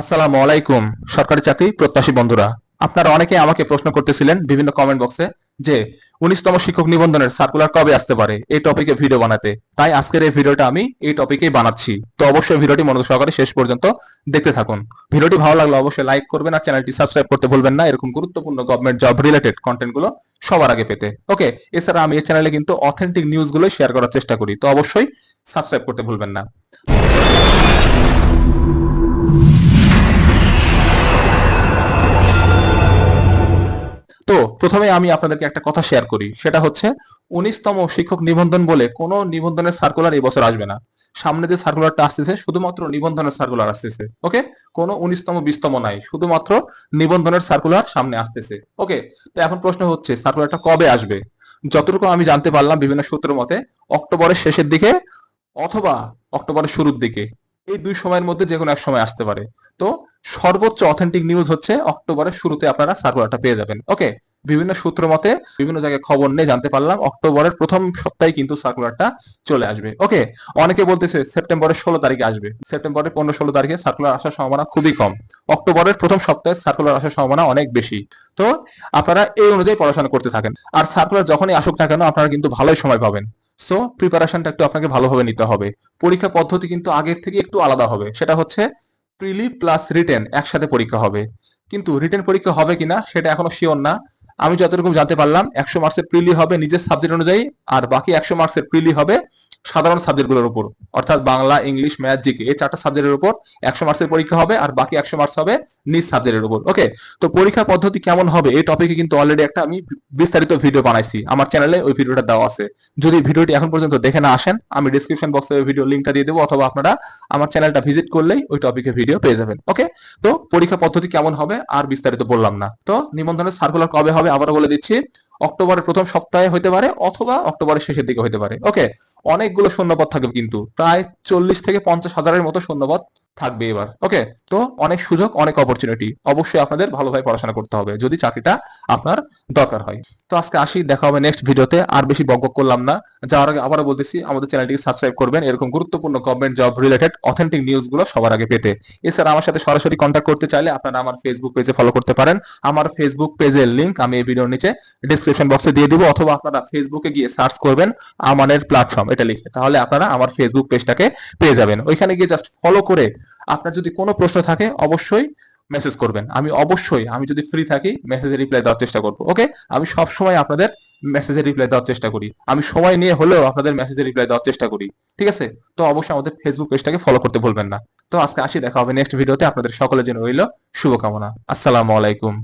আসসালামু আলাইকুম, সরকারি চাকরি প্রত্যাশী বন্ধুরা। আপনারা অনেকে আমাকে প্রশ্ন করতেছিলেন বিভিন্ন কমেন্ট বক্সে যে, উনিশতম শিক্ষক নিবন্ধনের সার্কুলার কবে আসতে পারে এই টপিকে ভিডিও বানাতে। তাই আজকের এই ভিডিওটা আমি এই টপিকেই বানাচ্ছি। তো অবশ্যই ভিডিওটি মনোযোগ সহকারে শেষ পর্যন্ত দেখতে থাকুন। ভিডিওটি ভালো লাগলে অবশ্যই লাইক করবেন আর চ্যানেলটি সাবস্ক্রাইব করতে ভুলবেন না। এরকম গুরুত্বপূর্ণ গভর্নমেন্ট জব রিলেটেড কন্টেন্টগুলো সবার আগে পেতে। ওকে এছাড়া আমি এই চ্যানেলে কিন্তু অথেন্টিক নিউজগুলো শেয়ার করার চেষ্টা করি। তো অবশ্যই সাবস্ক্রাইব করতে ভুলবেন না। তো প্রথমে আমি আপনাদেরকে একটা কথা শেয়ার করি। সেটা হচ্ছে, উনিশতম শিক্ষক নিবন্ধন বলে কোনো নিবন্ধনের সার্কুলার এই বছর আসবে না। সামনে যে সার্কুলারটা আসতেছে, শুধুমাত্র নিবন্ধনের সার্কুলার আসতেছে। ওকে কোনো উনিশতম, বিশতম নাই। শুধুমাত্র নিবন্ধনের সার্কুলার সামনে আসতেছে। ওকে তো এখন প্রশ্ন হচ্ছে সার্কুলারটা কবে আসবে? যতটুকু আমি জানতে পারলাম বিভিন্ন সূত্র মতে, অক্টোবরের শেষের দিকে অথবা অক্টোবরের শুরুর দিকে। এই দুই সময়ের মধ্যে যে কোনো এক সময় আসতে পারে। তো সর্বোচ্চ অথেন্টিক নিউজ হচ্ছে অক্টোবরের শুরুতে আপনারা সার্কুলারটা পেয়ে যাবেন। ওকে, বিভিন্ন সূত্র মতে বিভিন্ন জায়গায় খবর নিয়ে জানতে পারলাম অক্টোবরের প্রথম সপ্তাহে কিন্তু সার্কুলারটা চলে আসবে। ওকে, অনেকে বলতেছে সেপ্টেম্বরের ষোলো তারিখে আসবে। সেপ্টেম্বরের পনেরো ষোলো তারিখে সার্কুলার আসার সম্ভাবনা খুবই কম। অক্টোবরের প্রথম সপ্তাহে সার্কুলার আসার সম্ভাবনা অনেক বেশি। তো আপনারা এই অনুযায়ী পড়াশোনা করতে থাকেন। আর সার্কুলার যখনই আসুক না কেন আপনারা কিন্তু ভালোই সময় পাবেন। সো প্রিপারেশনটা একটু আপনাকে ভালোভাবে নিতে হবে। পরীক্ষা পদ্ধতি কিন্তু আগের থেকে একটু আলাদা হবে। সেটা হচ্ছে প্রিলি প্লাস রিটেন একসাথে পরীক্ষা হবে। কিন্তু রিটেন পরীক্ষা হবে কিনা, সেটা এখনও শিওর না। আমি যতটুকু জানতে পারলাম, একশো মার্কসের প্রিলি হবে নিজের সাবজেক্ট অনুযায়ী, আর বাকি একশো মার্কসের প্রিলি হবে সাধারণ সাবজেক্টগুলোর উপর। অর্থাৎ বাংলা, ইংলিশ, ম্যাথ, জিকে, এই চারটা সাবজেক্টের উপর একশো মার্কসের পরীক্ষা হবে, আর বাকি একশো মার্কস হবে নিজ সাবজেক্টের উপর। ওকে তো পরীক্ষা পদ্ধতি কেমন হবে? এই টপিকে কিন্তু অলরেডি একটা আমি বিস্তারিত ভিডিও বানাইছি। আমার চ্যানেলে ওই ভিডিওটা দেওয়া আছে। যদি ভিডিওটি এখন পর্যন্ত দেখে না আসেন, আমি ডিসক্রিপশন বক্সে ওই ভিডিও লিঙ্কটা দিয়ে দেবো, অথবা আপনারা আমার চ্যানেলটা ভিজিট করলেই ওই টপিকে ভিডিও পেয়ে যাবেন। ওকে তো পরীক্ষা পদ্ধতি কেমন হবে? আর বিস্তারিত বললাম না। তো নিবন্ধনের সার্কুলার কবে হবে? আবারও বলে দিচ্ছি, অক্টোবরের প্রথম সপ্তাহে হতে পারে অথবা অক্টোবরের শেষের দিকে হতে পারে। ওকে অনেকগুলো শূন্যপদ থাকবে কিন্তু। প্রায় চল্লিশ থেকে পঞ্চাশ হাজারের মতো শূন্যপদ থাকবে এবার। ওকে তো অনেক সুযোগ, অনেক অপরচুনিটি অবশ্যই আপনাদের ভালোভাবে পড়াশোনা করতে হবে যদি চাকরিটা আপনার দরকার হয়। তো আজকে আসি, দেখা হবে নেক্সট ভিডিওতে আর বেশি বক করলাম না। যাওয়ার আগে আবারও বলতেছি, আমাদের চ্যানেলটিকে সাবস্ক্রাইব করবেন। এরকম গুরুত্বপূর্ণ গভর্নমেন্ট জব রিলেটেড অথেন্টিক নিউজগুলো সবার আগে পেতে। এছাড়া আমার সাথে সরাসরি কন্ট্যাক্ট করতে চাইলে আপনারা আমার ফেসবুক পেজে ফলো করতে পারেন। আমার ফেসবুক পেজের লিঙ্ক আমি এই ভিডিওর নিচে ডিসক্রিপশন বক্সে দিয়ে দিব, অথবা আপনারা ফেসবুকে গিয়ে সার্চ করবেন আমানের প্ল্যাটফর্ম এটা লিখে। তাহলে আপনারা আমার ফেসবুক পেজটাকে পেয়ে যাবেন। ওইখানে গিয়ে জাস্ট ফলো করে আপনার যদি কোনো প্রশ্ন থাকে, অবশ্যই মেসেজ করবেন। আমি অবশ্যই, আমি যদি ফ্রি থাকি মেসেজে রিপ্লাই দেওয়ার চেষ্টা করব ওকে আমি সবসময় আপনাদের মেসেজে রিপ্লাই দেওয়ার চেষ্টা করি। আমি সময় নিয়ে হলেও আপনাদের মেসেজের রিপ্লাই দেওয়ার চেষ্টা করি, ঠিক আছে? তো অবশ্যই আমাদের ফেসবুক পেজটাকে ফলো করতে ভুলবেন না। তো আজকে আসি, দেখা হবে নেক্সট ভিডিওতে আপনাদের সকলের জন্য রইল শুভকামনা। আসসালামু আলাইকুম।